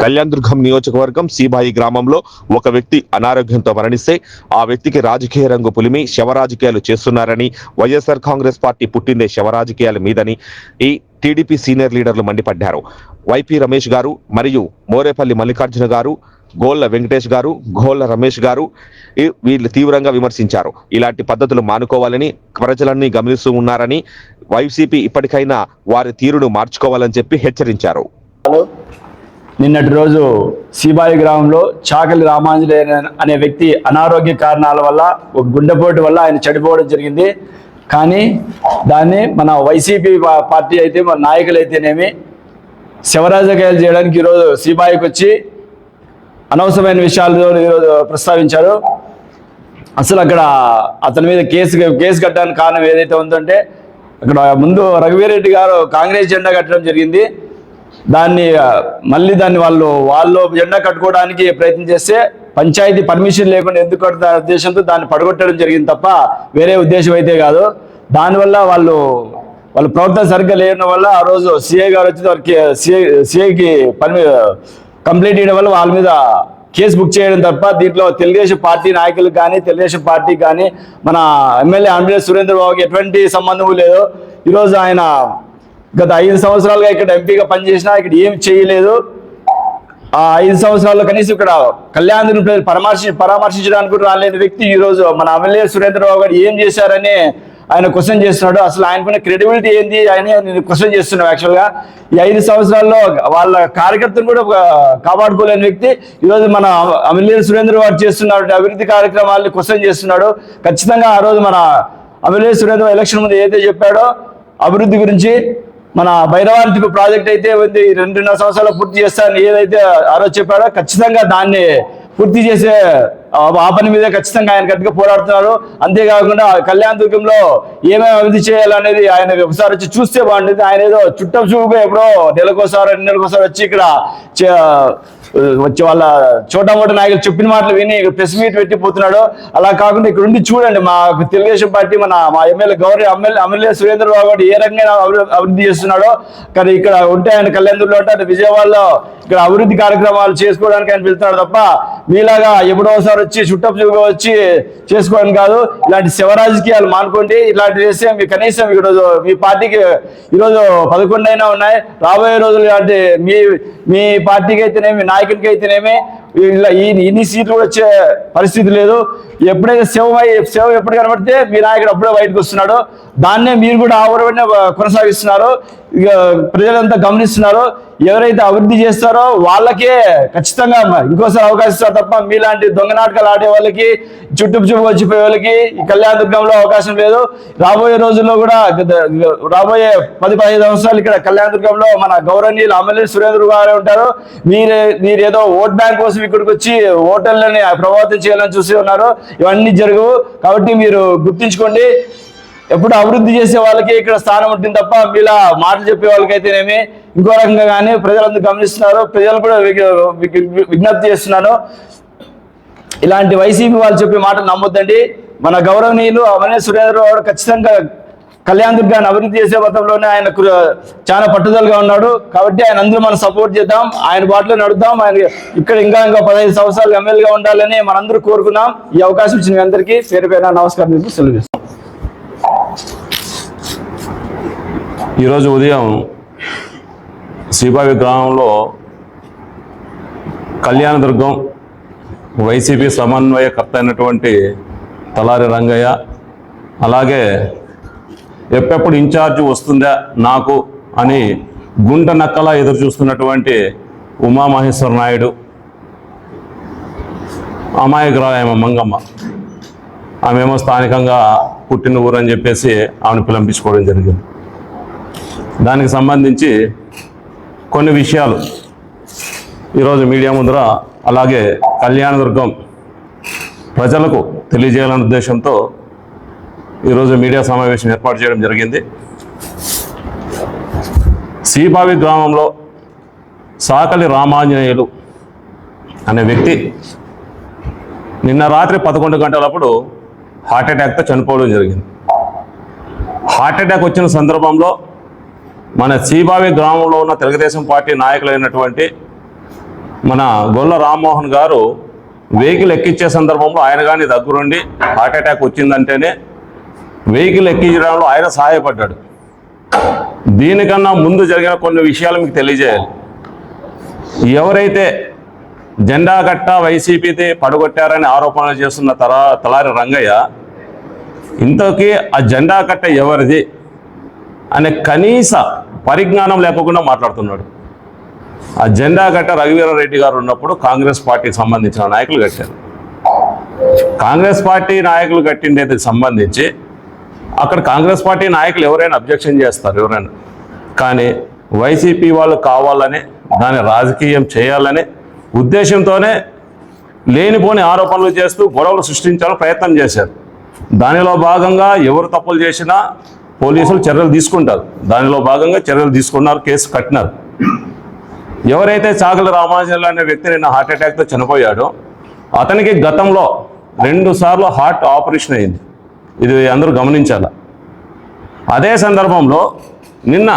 కళ్యాణ్ దుర్గం నియోజకవర్గం సీబాయి గ్రామంలో ఒక వ్యక్తి అనారోగ్యంతో మరణిస్తే ఆ వ్యక్తికి రాజకీయ రంగు పులిమి శవరాజకీయాలు చేస్తున్నారని వైఎస్ఆర్ కాంగ్రెస్ పార్టీ పుట్టిందే శవరాజకీయాల మీదని ఈ టీడీపీ సీనియర్ లీడర్లు మండిపడ్డారు. వైపీ రమేష్ గారు మరియు మోరేపల్లి మల్లికార్జున గారు గోళ్ళ వెంకటేష్ గారు గోళ్ళ రమేష్ గారు వీళ్ళు తీవ్రంగా విమర్శించారు. ఇలాంటి పద్ధతులు మానుకోవాలని ప్రజలన్నీ గమనిస్తూ ఉన్నారని వైసీపీ ఇప్పటికైనా వారి తీరును మార్చుకోవాలని చెప్పి హెచ్చరించారు. నిన్నటి రోజు సీబాయి గ్రామంలో చాకలి రామాంజనేయ అనే వ్యక్తి అనారోగ్య కారణాల వల్ల ఒక గుండెపోటు వల్ల ఆయన చనిపోవడం జరిగింది. కానీ దాన్ని మన వైసీపీ పార్టీ అయితే మన నాయకులు అయితేనేమి శివరాజకీయాలు చేయడానికి ఈరోజు సీబాయికి వచ్చి అనవసరమైన విషయాలు ఈరోజు ప్రస్తావించారు. అసలు అక్కడ అతని మీద కేసు కేసు కట్టడానికి కారణం ఏదైతే ఉందంటే అక్కడ ముందు రఘువీరెడ్డి గారు కాంగ్రెస్ జెండా కట్టడం జరిగింది. దాన్ని మళ్ళీ దాన్ని వాళ్ళు వాళ్ళు జెండా కట్టుకోవడానికి ప్రయత్నం చేస్తే పంచాయతీ పర్మిషన్ లేకుండా ఎందుకు కడుతున్న ఉద్దేశంతో దాన్ని పడగొట్టడం జరిగింది తప్ప వేరే ఉద్దేశం అయితే కాదు. దానివల్ల వాళ్ళు వాళ్ళ ప్రవర్తన సరిగ్గా లేని వల్ల ఆ రోజు సిఐ గారు వచ్చి వారికి సిఐ సిఐకి పర్మి కంప్లైంట్ చేయడం వల్ల వాళ్ళ మీద కేసు బుక్ చేయడం తప్ప దీంట్లో తెలుగుదేశం పార్టీ నాయకులకు కానీ తెలుగుదేశం పార్టీ కానీ మన ఎమ్మెల్యే ఆంబులెన్స్ సురేంద్ర బాబుకి ఎటువంటి సంబంధం లేదు. ఈరోజు ఆయన గత ఐదు సంవత్సరాలుగా ఇక్కడ ఎంపీగా పనిచేసినా ఇక్కడ ఏం చేయలేదు. ఆ ఐదు సంవత్సరాల్లో కనీసం ఇక్కడ కళ్యాణ్ ప్రజలు పరామర్శి పరామర్శించడానికి రాలేని వ్యక్తి ఈ రోజు మన ఎమ్మెల్యే సురేంద్రబాబు గారు ఏం చేశారని ఆయన క్వశ్చన్ చేస్తున్నాడు. అసలు ఆయనకున్న క్రెడిబిలిటీ ఏంది అని నేను క్వశ్చన్ చేస్తున్నాను యాక్చువల్గా. ఈ ఐదు సంవత్సరాల్లో వాళ్ళ కార్యకర్తను కూడా కాపాడుకోలేని వ్యక్తి. ఈరోజు మన ఎమ్మెల్యే సురేంద్ర వారు చేస్తున్నాడు. అభివృద్ధి కార్యక్రమాలని క్వశ్చన్ చేస్తున్నాడు. ఖచ్చితంగా ఆ రోజు మన ఎమ్మెల్యే సురేంద్ర ఎలక్షన్ ముందు ఏదైతే చెప్పాడో అభివృద్ధి గురించి మన భైరవాంతికి ప్రాజెక్ట్ అయితే ఉంది. రెండున్నర సంవత్సరాలు పూర్తి చేస్తానని ఏదైతే ఆరోజు చెప్పాడో ఖచ్చితంగా దాన్ని పూర్తి చేసే ఆ పని మీద ఖచ్చితంగా ఆయన గట్టిగా పోరాడుతున్నారు. అంతేకాకుండా కళ్యాణ దుర్గంలో ఏమేమి అభివృద్ధి చేయాలనేది ఆయన ఒకసారి వచ్చి చూస్తే బాగుంటుంది. ఆయన ఏదో చుట్టం చూపుగా ఎప్పుడో నెలకోసారి రెండు నెలకోసారి వచ్చి ఇక్కడ చే- వచ్చే వాళ్ళ చోటా మోట నాయకులు చెప్పిన మాటలు విని ప్రెస్ మీట్ పెట్టి పోతున్నాడు. అలా కాకుండా ఇక్కడ ఉండి చూడండి మా తెలుగుదేశం పార్టీ మన మా ఎమ్మెల్యే గౌరవ ఎమ్మెల్యే ఎమ్మెల్యే సురేంద్ర బాబు గారు ఏ రకంగా అభివృద్ధి చేస్తున్నాడో కానీ ఇక్కడ ఉంటే ఆయన కళ్యాణంలో అంటే విజయవాడలో ఇక్కడ అభివృద్ధి కార్యక్రమాలు చేసుకోవడానికి ఆయన వెళ్తున్నాడు తప్ప మీలాగా ఎప్పుడో ఒకసారి వచ్చి చుట్టపుగా వచ్చి చేసుకోవడం కాదు. ఇలాంటి శివ రాజకీయాలు మానుకోండి. ఇలాంటి చేస్తే మీ కనీసం ఈరోజు మీ పార్టీకి ఈరోజు పదకొండైనా ఉన్నాయి. రాబోయే రోజులు ఇలాంటి మీ మీ పార్టీకి అయితేనే మీ నాయకుడికి అయితేనేమి ఇలా ఈ ఇన్ని సీట్లు కూడా వచ్చే పరిస్థితి లేదు. ఎప్పుడైతే సేవ సేవ ఎప్పుడు కనబడితే మీ నాయకుడు అప్పుడే బయటకు వస్తున్నాడు. దాన్నే మీరు కూడా ఆవరణ కొనసాగిస్తున్నారు. ఇక ప్రజలంతా గమనిస్తున్నారు. ఎవరైతే అభివృద్ధి చేస్తారో వాళ్ళకే ఖచ్చితంగా ఇంకోసారి అవకాశం ఇస్తారు తప్ప మీలాంటి దొంగ నాటకాలు ఆడే వాళ్ళకి చుట్టూ చుట్టూ వచ్చిపోయే వాళ్ళకి ఈ కళ్యాణ దుర్గంలో అవకాశం లేదు. రాబోయే రోజుల్లో కూడా రాబోయే పది పదిహేను సంవత్సరాలు ఇక్కడ కళ్యాణ దుర్గంలో మన గౌరవనీయులు ఎమ్మెల్యే సురేంద్ర గారు ఉంటారు. మీరే మీరు ఏదో ఓట్ బ్యాంక్ కోసం ఇక్కడికి వచ్చి ఓటర్లని ప్రభావితం చేయాలని చూసి ఉన్నారు. ఇవన్నీ జరగవు. కాబట్టి మీరు గుర్తించుకోండి ఎప్పుడు అభివృద్ధి చేసే వాళ్ళకి ఇక్కడ స్థానం ఉంటుంది తప్ప మీలా మాటలు చెప్పే వాళ్ళకైతేనేమి. ఇంకో రకంగా కానీ ప్రజలందరూ గమనిస్తున్నారు. ప్రజలు కూడా విజ్ఞప్తి చేస్తున్నాను. ఇలాంటి వైసీపీ వాళ్ళు చెప్పే మాటలు నమ్మొద్దండి. మన గౌరవనీయులు అవనే సురేంద్రరావు ఖచ్చితంగా కళ్యాణ్ దుర్గాన్ని అభివృద్ధి చేసే పథంలోనే ఆయన చాలా పట్టుదలగా ఉన్నాడు. కాబట్టి ఆయన అందరూ మనం సపోర్ట్ చేద్దాం. ఆయన బాటలో నడుద్దాం. ఆయన ఇక్కడ ఇంకా ఇంకా పదహైదు సంవత్సరాలు ఎమ్మెల్యేగా ఉండాలని మనందరూ కోరుకున్నాం. ఈ అవకాశం ఇచ్చిన మీ అందరికీ పేరు పేరు నమస్కారం చెప్పి సెలవు ఈరోజు ఉదయం శ్రీబావి గ్రామంలో కళ్యాణదుర్గం వైసీపీ సమన్వయకర్త అయినటువంటి తలారి రంగయ్య అలాగే ఎప్పుడెప్పుడు ఇన్ఛార్జ్ వస్తుందా నాకు అని గుంట నక్కలా ఎదురు చూస్తున్నటువంటి ఉమామహేశ్వర నాయుడు అమాయకురాలేమ మంగమ్మ. ఆమెమో స్థానికంగా పుట్టిన ఊరు అని చెప్పేసి ఆమెను పిలంపించుకోవడం జరిగింది. దానికి సంబంధించి కొన్ని విషయాలు ఈరోజు మీడియా ముందర అలాగే కళ్యాణదుర్గం ప్రజలకు తెలియజేయాలనే ఉద్దేశంతో ఈరోజు మీడియా సమావేశం ఏర్పాటు చేయడం జరిగింది. శ్రీబావి గ్రామంలో సాకలి రామాంజనేయులు అనే వ్యక్తి నిన్న రాత్రి పదకొండు గంటలప్పుడు హార్ట్ అటాక్తో చనిపోవడం జరిగింది. హార్ట్ అటాక్ వచ్చిన సందర్భంలో మన సీబావి గ్రామంలో ఉన్న తెలుగుదేశం పార్టీ నాయకులైనటువంటి మన గొల్ల రామ్మోహన్ గారు వెహికల్ ఎక్కించే సందర్భంలో ఆయన కానీ దగ్గరుండి హార్ట్ అటాక్ వచ్చిందంటేనే వెహికల్ ఎక్కించడంలో ఆయన సహాయపడ్డాడు. దీనికన్నా ముందు జరిగిన కొన్ని విషయాలు మీకు తెలియజేయాలి. ఎవరైతే జెండా కట్ట వైసీపీతో పడగొట్టారని ఆరోపణలు చేస్తున్న తరా తలారి రంగయ్య ఇంతకీ ఆ జెండా కట్ట ఎవరిది అనే కనీస పరిజ్ఞానం లేకుండా మాట్లాడుతున్నాడు. ఆ జెండా కట్ట రఘువీరారెడ్డి గారు ఉన్నప్పుడు కాంగ్రెస్ పార్టీకి సంబంధించిన నాయకులు కట్టారు. కాంగ్రెస్ పార్టీ నాయకులు కట్టిండేది సంబంధించి అక్కడ కాంగ్రెస్ పార్టీ నాయకులు ఎవరైనా అబ్జెక్షన్ చేస్తారు ఎవరైనా. కానీ వైసీపీ వాళ్ళు కావాలని దాన్ని రాజకీయం చేయాలని ఉద్దేశంతోనే లేనిపోని ఆరోపణలు చేస్తూ గొడవలు సృష్టించాలని ప్రయత్నం చేశారు. దానిలో భాగంగా ఎవరు తప్పులు చేసినా పోలీసులు చర్యలు తీసుకుంటారు. దానిలో భాగంగా చర్యలు తీసుకున్నారు కేసు కట్టినారు. ఎవరైతే చాగల రామానుజన్ అనే వ్యక్తి నిన్న హార్ట్ అటాక్తో చనిపోయాడో అతనికి గతంలో రెండు సార్లు హార్ట్ ఆపరేషన్ అయింది. ఇది అందరూ గమనించాల. అదే సందర్భంలో నిన్న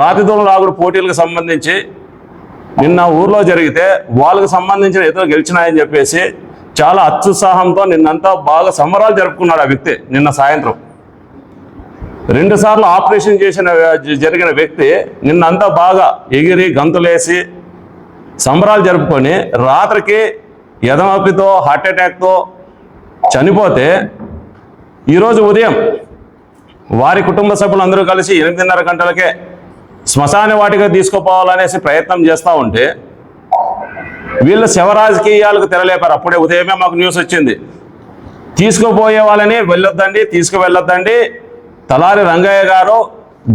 రాతిదోళ రాగుడు పోటీలకు సంబంధించి నిన్న ఊర్లో జరిగితే వాళ్ళకి సంబంధించిన ఇతరులు గెలిచినాయని చెప్పేసి చాలా అత్యుత్సాహంతో నిన్నంతా బాగా సంబరాలు జరుపుకున్నాడు ఆ వ్యక్తి నిన్న సాయంత్రం. రెండుసార్లు ఆపరేషన్ చేసిన జరిగిన వ్యక్తి నిన్నంతా బాగా ఎగిరి గంతులేసి సంబరాలు జరుపుకొని రాత్రికి ఎదమపితో హార్ట్ అటాక్తో చనిపోతే ఈరోజు ఉదయం వారి కుటుంబ సభ్యులందరూ కలిసి ఎనిమిదిన్నర గంటలకే శ్మశాన వాటిగా తీసుకుపోవాలనేసి ప్రయత్నం చేస్తూ ఉంటే వీళ్ళు శవ రాజకీయాలకు తెరలేపారు. అప్పుడే ఉదయమే మాకు న్యూస్ వచ్చింది. తీసుకుపోయే వాళ్ళని వెళ్ళొద్దండి తీసుకువెళ్ళొద్దండి. తలారి రంగయ్య గారు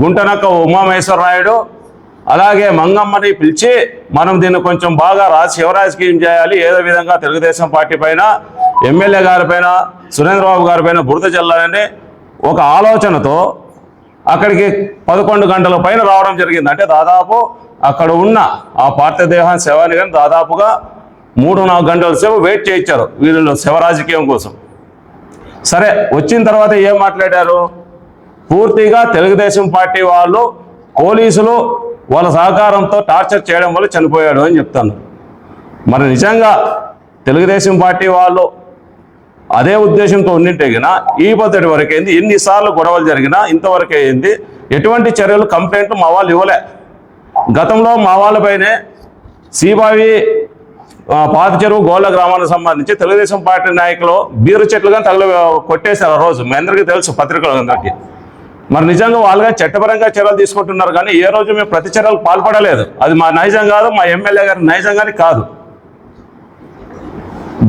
గుంటనక్క ఉమామహేశ్వరరాయుడు అలాగే మంగమ్మని పిలిచి మనం దీన్ని కొంచెం బాగా రాజ శివరాజకీయం చేయాలి. ఏదో విధంగా తెలుగుదేశం పార్టీ పైన ఎమ్మెల్యే గారి పైన సురేంద్రబాబు గారి పైన బురద చల్లాలని ఒక ఆలోచనతో అక్కడికి పదకొండు గంటల పైన రావడం జరిగింది. అంటే దాదాపు అక్కడ ఉన్న ఆ పార్థదేహాన్ని శవాన్ని కానీ దాదాపుగా మూడు నాలుగు గంటల సేపు వెయిట్ చేయించారు వీళ్ళు శవ రాజకీయం కోసం. సరే వచ్చిన తర్వాత ఏం మాట్లాడారు? పూర్తిగా తెలుగుదేశం పార్టీ వాళ్ళు పోలీసులు వాళ్ళ సహకారంతో టార్చర్ చేయడం వల్ల చనిపోయాడు అని చెప్తాను. మరి నిజంగా తెలుగుదేశం పార్టీ వాళ్ళు అదే ఉద్దేశంతో ఉండింటే గిన ఈ పద్ధతి వరకు అయింది ఎన్నిసార్లు గొడవలు జరిగినా ఇంతవరకు అయింది. ఎటువంటి చర్యలు కంప్లైంట్లు మా వాళ్ళు ఇవ్వలే. గతంలో మా వాళ్ళపైనే సీబావి పాత చెరువు గోళ్ళ గ్రామానికి సంబంధించి తెలుగుదేశం పార్టీ నాయకులు బీరు చెట్లుగా తగల కొట్టేశారు ఆ రోజు. మీ అందరికీ తెలుసు పత్రికలు అందరికీ మరి నిజంగా వాళ్ళుగా చట్టపరంగా చర్యలు తీసుకుంటున్నారు కానీ ఏ రోజు మేము ప్రతి చర్యలకు పాల్పడలేదు. అది మా నైజం కాదు మా ఎమ్మెల్యే గారి నైజం కానీ కాదు.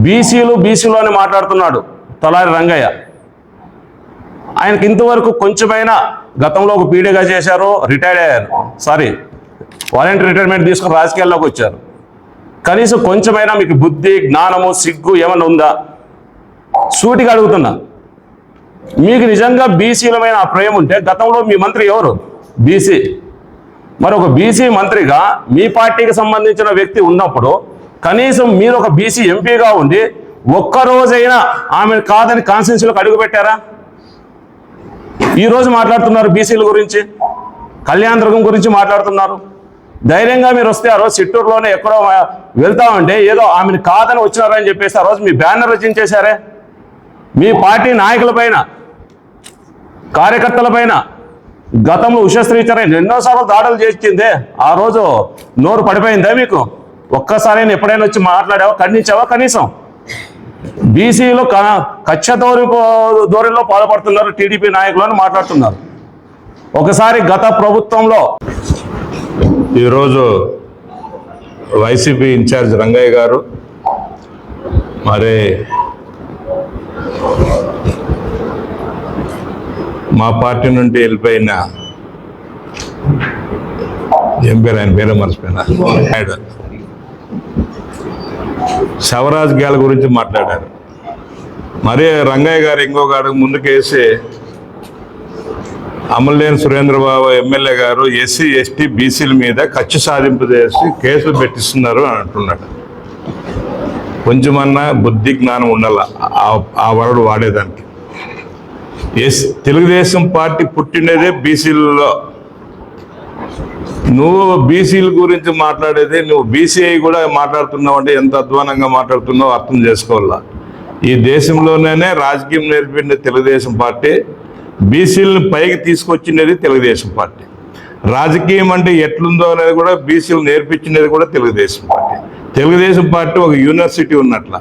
బీసీలు బీసీలు అని మాట్లాడుతున్నాడు తలారి రంగయ్య. ఆయనకి ఇంతవరకు కొంచెమైనా గతంలో ఒక పీడీగా చేశారు రిటైర్డ్ అయ్యారు. సారీ వాలంటీర్ రిటైర్మెంట్ తీసుకుని రాజకీయాల్లోకి వచ్చారు. కనీసం కొంచెమైనా మీకు బుద్ధి జ్ఞానము సిగ్గు ఏమైనా ఉందా? సూటిగా అడుగుతున్నా. మీకు నిజంగా బీసీలమైన ఆ ప్రేమ ఉంటే గతంలో మీ మంత్రి ఎవరు? బీసీ. మరి ఒక బీసీ మంత్రిగా మీ పార్టీకి సంబంధించిన వ్యక్తి ఉన్నప్పుడు కనీసం మీరు ఒక బీసీ ఎంపీగా ఉండి ఒక్క రోజైనా ఆమె కాదని కాన్స్టిట్యూన్సీలోకి అడుగుపెట్టారా ఈరోజు మాట్లాడుతున్నారు బీసీల గురించి కళ్యాణదుర్గం గురించి మాట్లాడుతున్నారు. ధైర్యంగా మీరు వస్తే ఆ రోజు చిత్తూరులోనే ఎక్కడో వెళ్తామంటే ఏదో ఆమెను కాదని వచ్చినారని చెప్పేసి ఆ రోజు మీ బ్యానర్ రచించేశారే. మీ పార్టీ నాయకులపైన కార్యకర్తలపైన గతంలో ఉషశ్రీచరణ ఎన్నోసార్లు దాడులు చేసిందే. ఆ రోజు నోరు పడిపోయిందా మీకు? ఒక్కసారైనా ఎప్పుడైనా వచ్చి మాట్లాడావా? ఖండించావా? కనీసం. బీసీలో కచ్చ ధోరి ధోరణిలో పాల్పడుతున్నారు టీడీపీ నాయకులు అని మాట్లాడుతున్నారు. ఒకసారి గత ప్రభుత్వంలో ఈరోజు వైసీపీ ఇన్ఛార్జ్ రంగయ్య గారు మరి మా పార్టీ నుండి వెళ్ళిపోయిన ఏం పేరు? ఆయన పేరే మర్చిపోయినా. శవరాజ్ శవరాజకీయాల గురించి మాట్లాడారు. మరి రంగయ్య గారు ఇంకొక అడుగు ముందుకేసి అమలనేని సురేంద్రబాబు ఎమ్మెల్యే గారు ఎస్సీ ఎస్టీ బీసీల మీద ఖర్చు సాధింపు చేసి కేసులు పెట్టిస్తున్నారు అని అంటున్నాడు. కొంచెమన్నా బుద్ధి జ్ఞానం ఉండాల ఆ- ఆ వరడు వాడేదానికి. ఎస్ తెలుగుదేశం పార్టీ పుట్టినదే బీసీలలో నువ్వు బీసీల గురించి మాట్లాడేది నువ్వు బీసీఐ కూడా మాట్లాడుతున్నావు అంటే ఎంత అధ్వానంగా మాట్లాడుతున్నావు అర్థం చేసుకోవాలా? ఈ దేశంలోనే రాజకీయం నేర్పిండే తెలుగుదేశం పార్టీ బీసీలను పైకి తీసుకొచ్చినది తెలుగుదేశం పార్టీ. రాజకీయం అంటే ఎట్లుందో అనేది కూడా బీసీలు నేర్పించినది కూడా తెలుగుదేశం పార్టీ. తెలుగుదేశం పార్టీ ఒక యూనివర్సిటీ ఉన్నట్ల.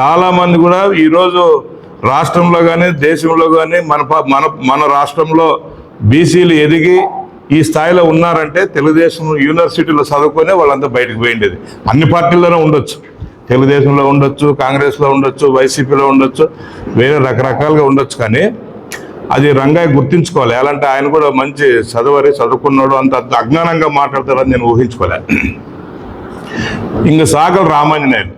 చాలామంది కూడా ఈరోజు రాష్ట్రంలో కానీ దేశంలో కానీ మన ప- మన మన రాష్ట్రంలో బీసీలు ఎదిగి ఈ స్థాయిలో ఉన్నారంటే తెలుగుదేశం యూనివర్సిటీలో చదువుకునే వాళ్ళంతా బయటకు పోయిండేది. అన్ని పార్టీల్లోనే ఉండొచ్చు. తెలుగుదేశంలో ఉండొచ్చు కాంగ్రెస్లో ఉండొచ్చు వైసీపీలో ఉండొచ్చు వేరే రకరకాలుగా ఉండొచ్చు. కానీ అది రంగాయ గుర్తించుకోవాలి. ఎలాంటి ఆయన కూడా మంచి చదవరి చదువుకున్నాడు అంత అజ్ఞానంగా మాట్లాడతారని నేను ఊహించుకోలే. ఇంక సాగల రామాంజనేయులు.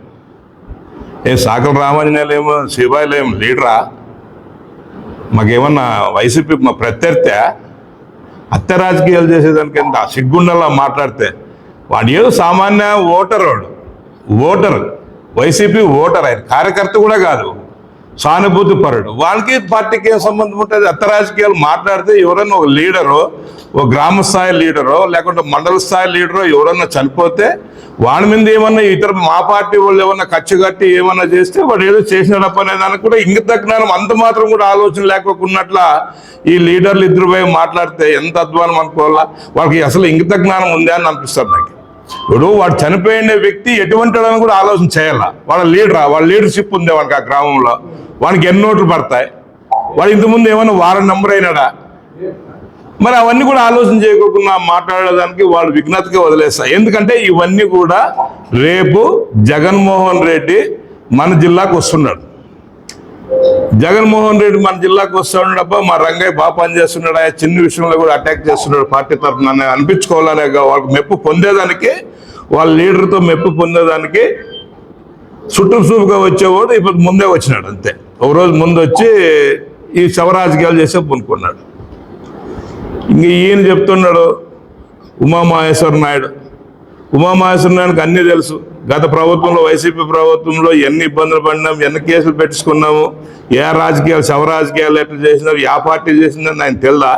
ఏ సాగల రామాంజనేయులు ఏమో శివాయిలు ఏం లీడరా? మాకేమన్నా వైసీపీ మా ప్రత్యర్థి? అత్త రాజకీయాలు చేసేదానికి ఎంత సిగ్గుండలా మాట్లాడితే? వాడు ఏదో సామాన్య ఓటర్ వాడు. ఓటర్. వైసీపీ ఓటర్ ఆయన. కార్యకర్త కూడా కాదు. సానుభూతి పరుడు. వాళ్ళకి పార్టీకి ఏం సంబంధం ఉంటుంది? అత్త రాజకీయాలు మాట్లాడితే ఎవరైనా ఒక లీడరు ఒక గ్రామ స్థాయి లీడరో లేకుంటే మండల స్థాయి లీడరో ఎవరన్నా చనిపోతే వాడి మీద ఏమన్నా ఇతర మా పార్టీ వాళ్ళు ఏమన్నా ఖర్చు కట్టి ఏమన్నా చేస్తే వాడు ఏదో చేసిన అనే దానికి కూడా ఇంగిత జ్ఞానం అంత మాత్రం కూడా ఆలోచన లేకోకున్నట్ల ఈ లీడర్లు ఇద్దరు పోయి మాట్లాడితే ఎంత అధ్వానం అనుకోవాలా? వాళ్ళకి అసలు ఇంగిత జ్ఞానం ఉందా అని అనిపిస్తారు నాకు. ఇప్పుడు వాడు చనిపోయిన వ్యక్తి ఎటువంటి వాడని కూడా ఆలోచన చేయాలా? వాళ్ళ లీడరా? వాళ్ళ లీడర్షిప్ ఉంది వాళ్ళకి ఆ గ్రామంలో? వానికి ఎన్ని నోట్లు పడతాయి? వాడు ఇంతకుముందు ఏమైనా వారం నెంబర్ అయినాడా? మరి అవన్నీ కూడా ఆలోచన చేయకుండా మాట్లాడడానికి వాళ్ళు విఘ్నతగా వదిలేస్తారు ఎందుకంటే ఇవన్నీ కూడా రేపు జగన్మోహన్ రెడ్డి మన జిల్లాకు వస్తున్నాడు. జగన్మోహన్ రెడ్డి మన జిల్లాకు వస్తున్నాడు అబ్బా మా రంగయ్య బాగా పనిచేస్తున్నాడు ఆ చిన్న విషయంలో కూడా అటాక్ చేస్తున్నాడు పార్టీ తరఫున అని అనిపించుకోవాలనే వాళ్ళకి మెప్పు పొందేదానికి వాళ్ళ లీడర్తో మెప్పు పొందేదానికి చుట్టుసూపుగా వచ్చేవాడు ఇప్పుడు ముందే వచ్చినాడు అంతే. ఒక రోజు ముందు వచ్చి ఈ శవరాజకీయాలు చేసే పనుకున్నాడు. ఇంక ఈయన చెప్తున్నాడు ఉమామహేశ్వర నాయుడు. ఉమామహేశ్వర నాయుడుకి అన్నీ తెలుసు. గత ప్రభుత్వంలో వైసీపీ ప్రభుత్వంలో ఎన్ని ఇబ్బందులు పడినాం ఎన్ని కేసులు పెట్టుకున్నాము ఏ రాజకీయాలు శవ రాజకీయాలు ఎట్లా చేసినారు ఏ పార్టీ చేసిందని ఆయన తెలుదా?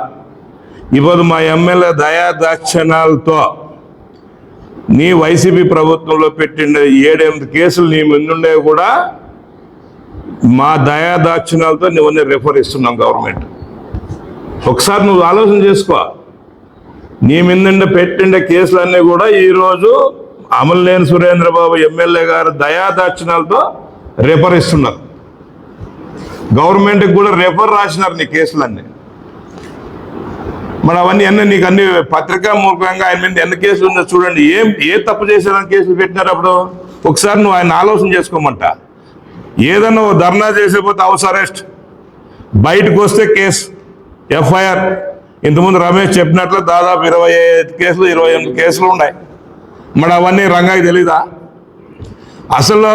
ఇప్పుడు మా ఎమ్మెల్యే దయా దాక్షణాలతో నీ వైసీపీ ప్రభుత్వంలో పెట్టిన ఏడెనిమిది కేసులు నీ ముందుండేవి కూడా మా దయా దాక్షిణాలతో నువ్వు రిఫర్ ఇస్తున్నాం గవర్నమెంట్. ఒకసారి నువ్వు ఆలోచన చేసుకో. నీ మీద పెట్టిండే కేసులన్నీ కూడా ఈరోజు అమలనేని సురేంద్రబాబు ఎమ్మెల్యే గారు దయాదాక్షిణాలతో రెఫర్ ఇస్తున్నారు. గవర్నమెంట్కి కూడా రెఫర్ రాసినారు నీ కేసులన్నీ. మరి అవన్నీ అన్నీ నీకు అన్ని పత్రికా మూలకంగా ఆయన మీద ఎన్ని కేసులు ఉందో చూడండి. ఏం ఏ తప్పు చేశారని కేసులు పెట్టినారు అప్పుడు? ఒకసారి నువ్వు ఆయన ఆలోచన చేసుకోమంట. ఏదన్నా ధర్నా చేసేపోతే హౌస్ అరెస్ట్. బయటకు వస్తే కేసు. ఎఫ్ఐఆర్. ఇంతకుముందు రమేష్ చెప్పినట్లు దాదాపు ఇరవై ఐదు కేసులు ఇరవై ఎనిమిది కేసులు ఉన్నాయి. మరి అవన్నీ రంగాయి తెలీదా? అసలు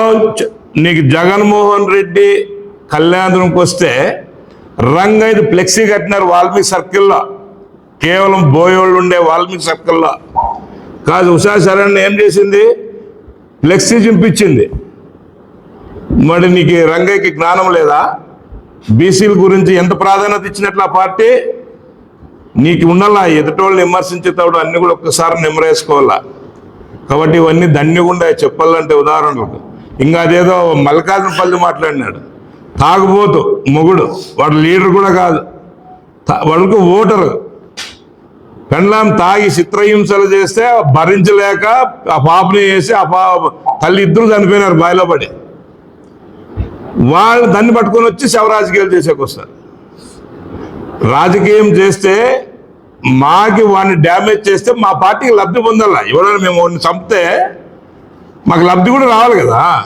నీకు జగన్మోహన్ రెడ్డి కళ్యాణంకి వస్తే రంగైదు ఫ్లెక్సీ కట్టినారు వాల్మీకి సర్కిల్లో. కేవలం బోయోళ్ళు ఉండే వాల్మీకి సర్కిల్లో. కాదు ఉషా శరణ్ ఏం చేసింది? ఫ్లెక్సీ చింపించింది. మరి నీకు రంగయ్యకి జ్ఞానం లేదా? బీసీల గురించి ఎంత ప్రాధాన్యత ఇచ్చినట్లు ఆ పార్టీ నీకు ఉండాలా ఎదుటోళ్ళని విమర్శించేటప్పుడు అన్ని కూడా ఒక్కసారి నిమ్మరేసుకోవాలా కాబట్టి ఇవన్నీ దండిగుండా చెప్పాలంటే ఉదాహరణలకు ఇంకా అదేదో మల్లికార్జునపల్లి మాట్లాడినాడు. తాగుబోతు మొగుడు వాడు లీడర్ కూడా కాదు. తా- ఓటరు. పెండ్లాం తాగి చిత్రహింసలు చేస్తే భరించలేక ఆ పాపని వేసి ఆ పాప తల్లి ఇద్దరు చనిపోయినారు బాయిలో పడి. వాళ్ళు దాన్ని పట్టుకొని వచ్చి శవరాజకీయాలు చేసేకొస్తారు. రాజకీయం చేస్తే మాకి వాడిని డ్యామేజ్ చేస్తే మా పార్టీకి లబ్ధి పొందాల? ఎవరైనా మేము వాడిని చంపితే మాకు లబ్ధి కూడా రావాలి కదా?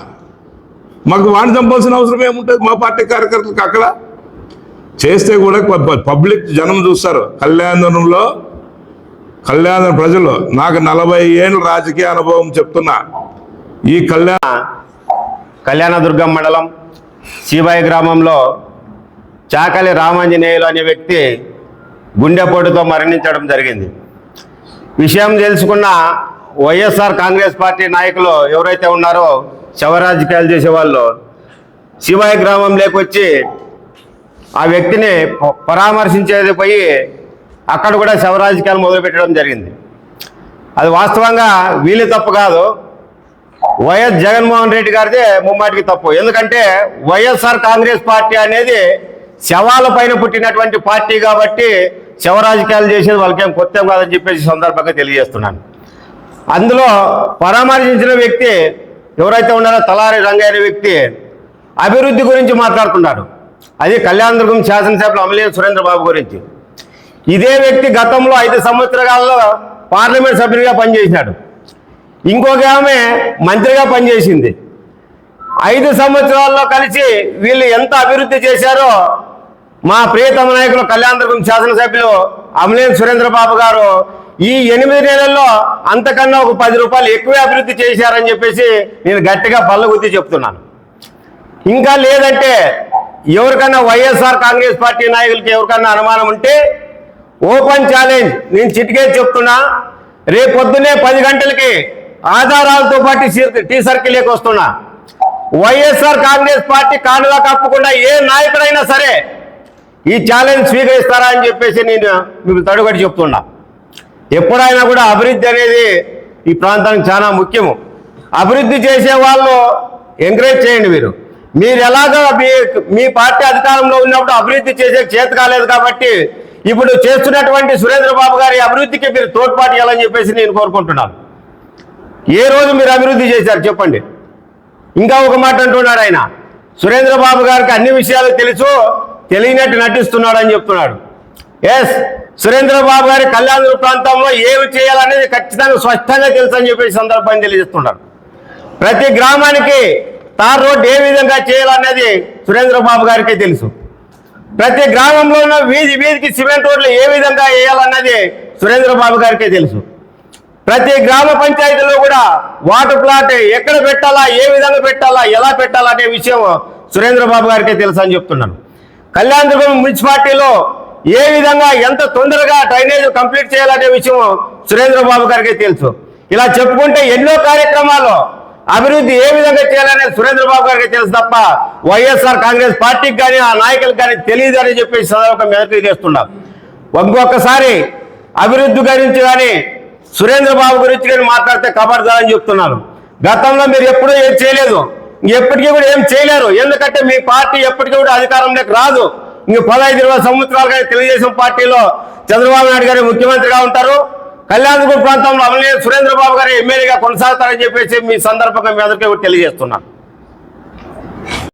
మాకు వాడిని చంపాల్సిన అవసరం ఏముంటుంది మా పార్టీ కార్యకర్తలకు అక్కడ? చేస్తే కూడా పబ్లిక్ జనం చూస్తారు. కళ్యాణంలో కళ్యాణ ప్రజలు నాకు నలభై ఏళ్ళు రాజకీయ అనుభవం చెప్తున్నా. ఈ కళ్యాణ కళ్యాణదుర్గం మండలం సీబాయి గ్రామంలో చాకలి రామాంజనేయులు అనే వ్యక్తి గుండెపోటుతో మరణించడం జరిగింది. విషయం తెలుసుకున్న వైఎస్ఆర్ కాంగ్రెస్ పార్టీ నాయకులు ఎవరైతే ఉన్నారో శవరాజకీయాలు చేసేవాళ్ళు శివాయి గ్రామం లేకొచ్చి ఆ వ్యక్తిని ప- పరామర్శించేది పోయి అక్కడ కూడా శవరాజకీయాలు మొదలుపెట్టడం జరిగింది. అది వాస్తవంగా వీళ్ళు తప్పు కాదు. వైఎస్ జగన్మోహన్ రెడ్డి గారిదే ముమ్మాటికి తప్పు. ఎందుకంటే వైఎస్ఆర్ కాంగ్రెస్ పార్టీ అనేది శవాల పైన పుట్టినటువంటి పార్టీ కాబట్టి శవ రాజకీయాలు చేసేది వాళ్ళకేం కొత్త కాదని చెప్పేసి సందర్భంగా తెలియజేస్తున్నాను. అందులో పరామర్శించిన వ్యక్తి ఎవరైతే ఉన్నారో తలారి రంగయ్య వ్యక్తి అభివృద్ధి గురించి మాట్లాడుతున్నాడు అది కళ్యాణదుర్గం శాసనసభలో అమలేని సురేంద్ర బాబు గురించి. ఇదే వ్యక్తి గతంలో ఐదు సంవత్సరాల్లో పార్లమెంట్ సభ్యునిగా పనిచేసినాడు. ఇంకొక ఆమె మంత్రిగా పనిచేసింది. ఐదు సంవత్సరాల్లో కలిసి వీళ్ళు ఎంత అభివృద్ధి చేశారో మా ప్రియతమ నాయకులు కళ్యాణదుర్గం శాసనసభ్యులు అమలేని సురేంద్రబాబు గారు ఈ ఎనిమిది నెలల్లో అంతకన్నా ఒక పది రూపాయలు ఎక్కువే అభివృద్ధి చేశారని చెప్పేసి నేను గట్టిగా బల్లగుద్ది చెప్తున్నాను. ఇంకా లేదంటే ఎవరికన్నా వైఎస్ఆర్ కాంగ్రెస్ పార్టీ నాయకులకి ఎవరికన్నా అనుమానం ఉంటే ఓపెన్ ఛాలెంజ్. నేను చిటికే చెప్తున్నా రేపు పొద్దున్నే పది గంటలకి ఆధారాలతో పాటు టీ సర్కిల్కి వస్తున్నా. వైఎస్ఆర్ కాంగ్రెస్ పార్టీ కానుగా కప్పకుండా ఏ నాయకుడైనా సరే ఈ ఛాలెంజ్ స్వీకరిస్తారా అని చెప్పేసి నేను మీకు తడుగడి చెప్తున్నా. ఎప్పుడైనా కూడా అభివృద్ధి అనేది ఈ ప్రాంతానికి చాలా ముఖ్యము. అభివృద్ధి చేసే వాళ్ళు ఎంకరేజ్ చేయండి మీరు. మీరు ఎలాగో మీ మీ పార్టీ అధికారంలో ఉన్నప్పుడు అభివృద్ధి చేసే చేత కాలేదు కాబట్టి ఇప్పుడు చేస్తున్నటువంటి సురేంద్ర బాబు గారి అభివృద్ధికి మీరు తోడ్పాటు ఇవ్వాలని చెప్పేసి నేను కోరుకుంటున్నాను. ఏ రోజు మీరు అభివృద్ధి చేశారు చెప్పండి? ఇంకా ఒక మాట అంటున్నాడు ఆయన. సురేంద్రబాబు గారికి అన్ని విషయాలు తెలుసు తెలియనట్టు నటిస్తున్నాడు అని చెప్తున్నాడు. ఎస్ సురేంద్రబాబు గారి కళ్యాణ ప్రాంతంలో ఏమి చేయాలనేది ఖచ్చితంగా స్పష్టంగా తెలుసు అని చెప్పేసి సందర్భాన్ని తెలియజేస్తున్నాడు. ప్రతి గ్రామానికి తార్ రోడ్ ఏ విధంగా చేయాలనేది సురేంద్రబాబు గారికి తెలుసు. ప్రతి గ్రామంలో ఉన్న వీధి వీధికి సిమెంట్ రోడ్లు ఏ విధంగా వేయాలన్నది సురేంద్రబాబు గారికే తెలుసు. ప్రతి గ్రామ పంచాయతీలో కూడా వాటర్ ప్లాట్ ఎక్కడ పెట్టాలా ఏ విధంగా పెట్టాలా ఎలా పెట్టాలా అనే విషయం సురేంద్ర బాబు గారికే తెలుసు అని చెప్తున్నాను. కళ్యాణదుర్గం మున్సిపాలిటీలో ఏ విధంగా ఎంత తొందరగా డ్రైనేజ్ కంప్లీట్ చేయాలనే విషయం సురేంద్ర బాబు గారికి తెలుసు. ఇలా చెప్పుకుంటే ఎన్నో కార్యక్రమాలు అభివృద్ధి ఏ విధంగా చేయాలనేది సురేంద్ర బాబు గారికి తెలుసు తప్ప వైఎస్ఆర్ కాంగ్రెస్ పార్టీకి కానీ ఆ నాయకులకు కానీ తెలియదు అని చెప్పేసి ఒక మెదకు చేస్తున్నాం ఇంకొకసారి అభివృద్ధి గురించి కానీ సురేంద్ర బాబు గురించి నేను మాట్లాడితే ఖబర్దార్ అని చెప్తున్నాను. గతంలో మీరు ఎప్పుడూ ఏం చేయలేదు. ఎప్పటికీ కూడా ఏం చేయలేరు. ఎందుకంటే మీ పార్టీ ఎప్పటికీ కూడా అధికారంలోకి రాదు. ఇంక పదహైదు ఇరవై సంవత్సరాలు తెలుగుదేశం పార్టీలో చంద్రబాబు నాయుడు గారు ముఖ్యమంత్రిగా ఉంటారు. కళ్యాణదుర్గం ప్రాంతంలో అమలే సురేంద్ర బాబు గారు ఎమ్మెల్యేగా కొనసాగుతారని చెప్పేసి మీ సందర్భంగా మీ అందరికీ కూడా తెలియజేస్తున్నాను.